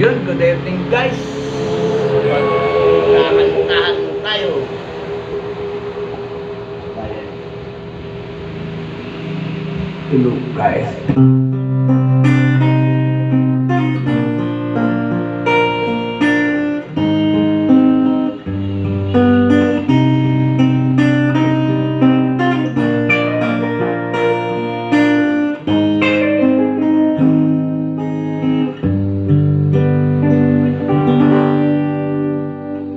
Yun, good evening guys. Kahan-kahan mo tayo. Hello guys.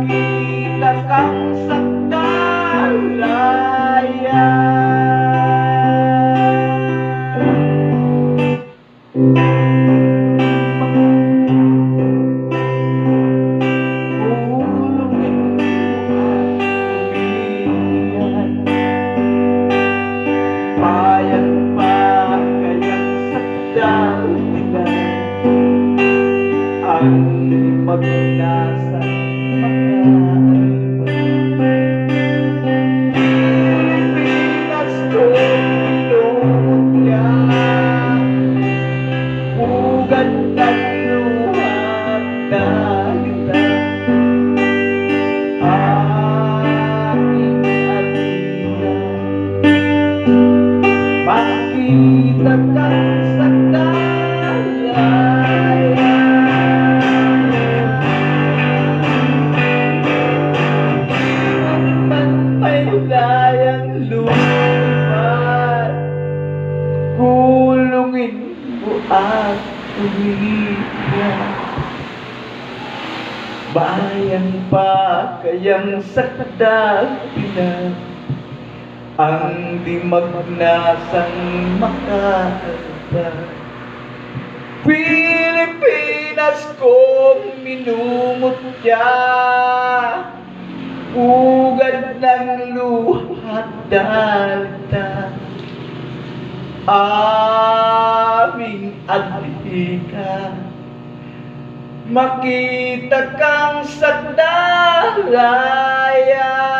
Makita kang umiyan Bayan pa kayang sakdal nila Ang magnasan at umiiyak. Bayan pa kayang sakdapina Ang di magnasang makalaba Pilipinas kong minumutya. Ugad ng luhat dalta Aming adhika Makita kang sandalaya The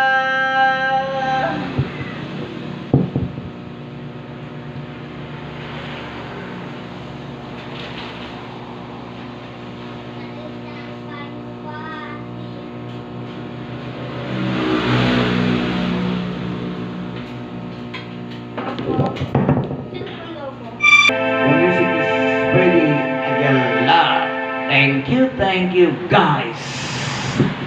thank you guys.